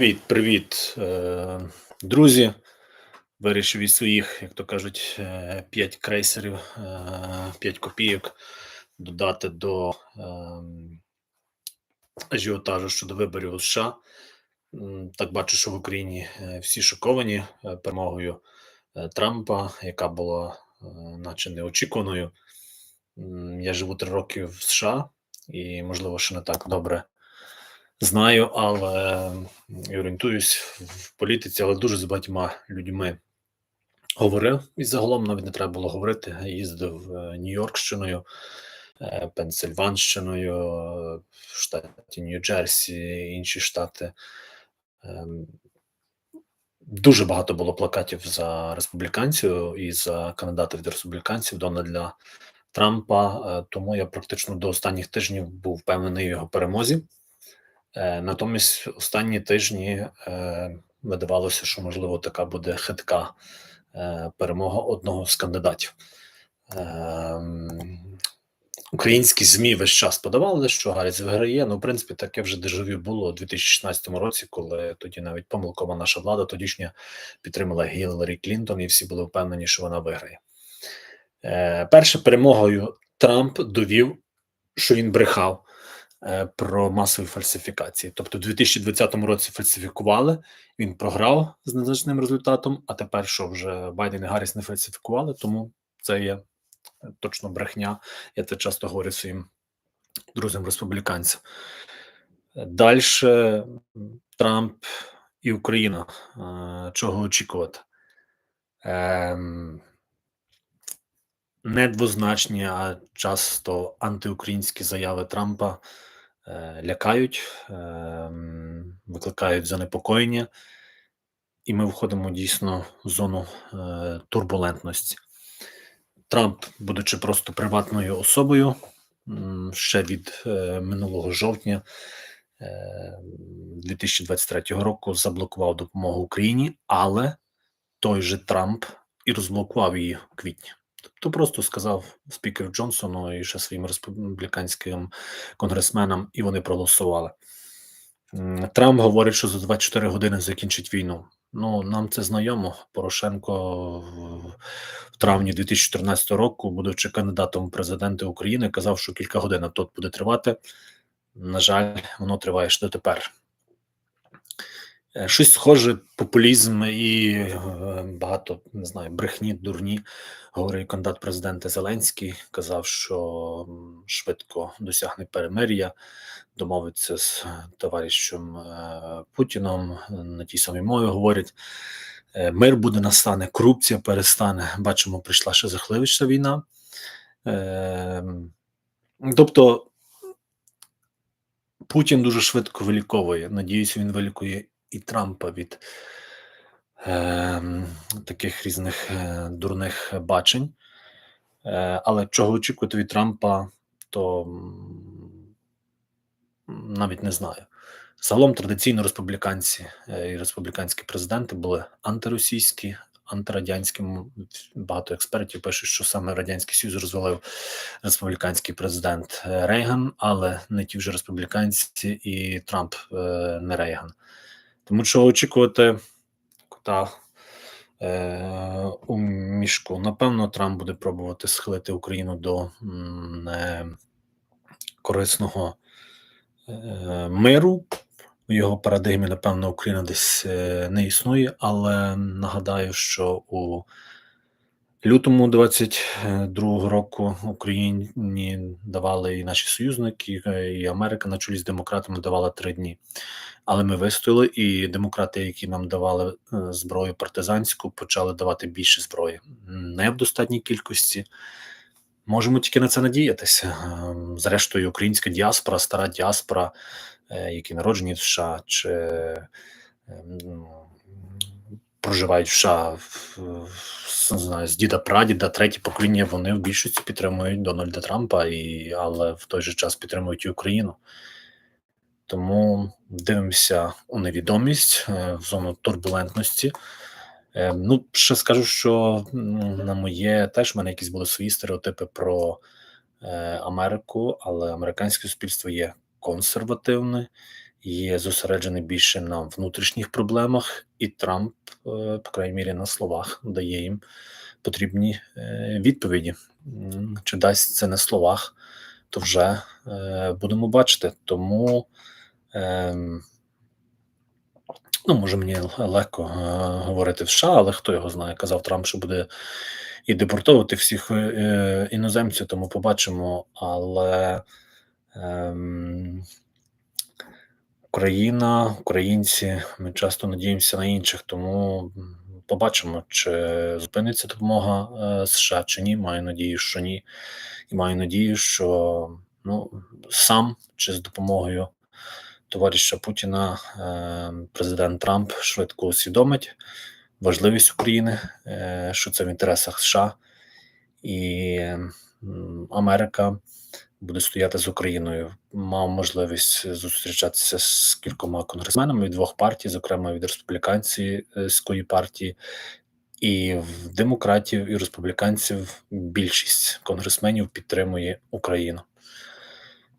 Привіт, привіт, е, друзі. Вирішив із своїх, як то кажуть, 5 крейсерів, 5 копійок додати до ажіотажу щодо виборів у США. Так бачу, що в Україні е, всі шоковані е, перемогою Трампа, яка була, наче неочікуваною. Я живу три роки в США і, можливо, ще не так добре знаю, але і орієнтуюсь в політиці, але дуже з багатьма людьми говорив. І загалом навіть не треба було говорити. Їздив е, Нью-Йоркщиною, е, Пенсильванщиною, в штаті Нью-Джерсі, інші штати. Ем, дуже багато було плакатів за республіканців і за кандидатів до республіканців Дональда Трампа. Е, тому я практично до останніх тижнів був впевнений в його перемозі. Е, натомість останні тижні е, видавалося, що можливо така буде хитка е, перемога одного з кандидатів. Українські ЗМІ весь час подавали, що Гарріс виграє. Ну, в принципі, таке вже дежавю було у 2016 році, коли тоді навіть помилкова наша влада тодішня підтримала Гілларі Клінтон, і всі були впевнені, що вона виграє. Перше перемогою Трамп довів, що він брехав. Е, про масові фальсифікації. Тобто, у 2020 році фальсифікували, він програв з незначним результатом. А тепер, що вже Байден і Гарріс не фальсифікували, тому це є точно брехня. Я це часто говорю своїм друзям республіканцям. Далі Трамп і Україна. Е, чого очікувати? Ем, недвозначні, а часто антиукраїнські заяви Трампа Е, лякають, ем, викликають занепокоєння, і ми входимо дійсно в зону е, турбулентності. Трамп, будучи просто приватною особою, ще від е, минулого жовтня 2023 року заблокував допомогу Україні, але той же Трамп і розблокував її в квітні. Тобто просто сказав спікер Джонсону і ще своїм республіканським конгресменам, і вони проголосували. Трамп говорить, що за 24 години закінчить війну. Ну нам це знайомо. Порошенко в травні 2014 року, будучи кандидатом в президенти України, казав, що кілька годин тут буде тривати. На жаль, воно триває ще дотепер. Е, щось схоже, популізм і е, багато не знаю, брехні, дурні. Говорив кандидат президента Зеленський, казав, що швидко досягне перемир'я, домовиться з товаришем е, Путіном. На тій самій мові говорять. Мир буде настане, корупція перестане. Бачимо, прийшла ще жахливіша війна. Тобто Путін дуже швидко виліковує. Надіюсь, він вилікує і Трампа від е, таких різних е, дурних бачень. Е, Але чого очікувати від Трампа, то навіть не знаю. Загалом традиційно республіканці е, і республіканські президенти були антиросійські, антирадянські. Багато експертів пишуть, що саме радянський союз розвалив республіканський президент е, Рейган, але не ті вже республіканці і Трамп е, не Рейган. Тому що очікувати кота е, у мішку. Напевно, Трамп буде пробувати схилити Україну до корисного е, миру. У його парадигмі, напевно, Україна десь е, не існує, але нагадаю, що у лютому 22-го року Україні давали і наші союзники, і Америка на чолі з демократами давала три дні. Але ми вистояли, і демократи, які нам давали е, зброю партизанську, почали давати більше зброї. Не в достатній кількості. Можемо тільки на це надіятися. Ем, зрештою, українська діаспора, стара діаспора, е, які народжені в США, чи ем, проживають в США не знаю, з діда прадіда, третє покоління, вони в більшості підтримують Дональда Трампа, і, але в той же час підтримують і Україну. Тому дивимося у невідомість е, в зону турбулентності. Е, ну, ще скажу, що на моє теж в мене якісь були свої стереотипи про е, Америку, але американське суспільство є консервативне, є зосереджений більше на внутрішніх проблемах, і Трамп, е, по крайній мірі, на словах дає їм потрібні е, відповіді. Чи дасть це на словах, то вже е, будемо бачити. Тому ем, ну, може мені легко говорити в США, але хто його знає, казав Трамп, що буде і депортовувати всіх е, іноземців, тому побачимо. Але ем, Україна, українці, ми часто надіємося на інших, тому побачимо, чи зупиниться допомога е, США чи ні. Маю надію, що ні. І маю надію, що ну, сам чи з допомогою товариша Путіна е, президент Трамп швидко усвідомить важливість України, е, що це в інтересах США, і Америка буде стояти з Україною. Мав можливість зустрічатися з кількома конгресменами від двох партій, зокрема від республіканської партії, і в демократів і республіканців більшість конгресменів підтримує Україну.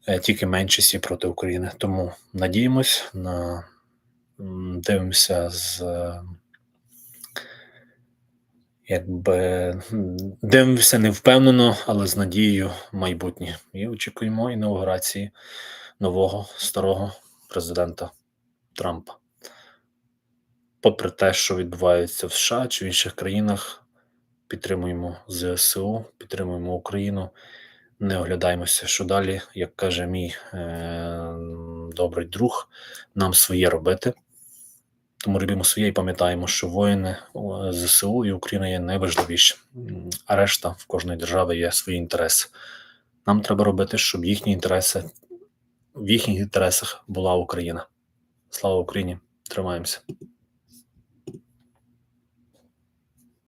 Е, Тільки меншість є проти України. Тому надіємось на дивимося з е, якби дивимося не впевнено, але з надією майбутнє. І очікуємо інаугурації нового старого президента Трампа. Попри те, що відбувається в США чи в інших країнах, підтримуємо ЗСУ, підтримуємо Україну, не оглядаємося, що далі, як каже мій е- добрий друг, нам своє робити. Тому робимо своє і пам'ятаємо, що воїни ЗСУ і Україна є найважливіші, а решта в кожної держави є свої інтереси. Нам треба робити, щоб їхні інтереси в їхніх інтересах була Україна. Слава Україні! Тримаємося!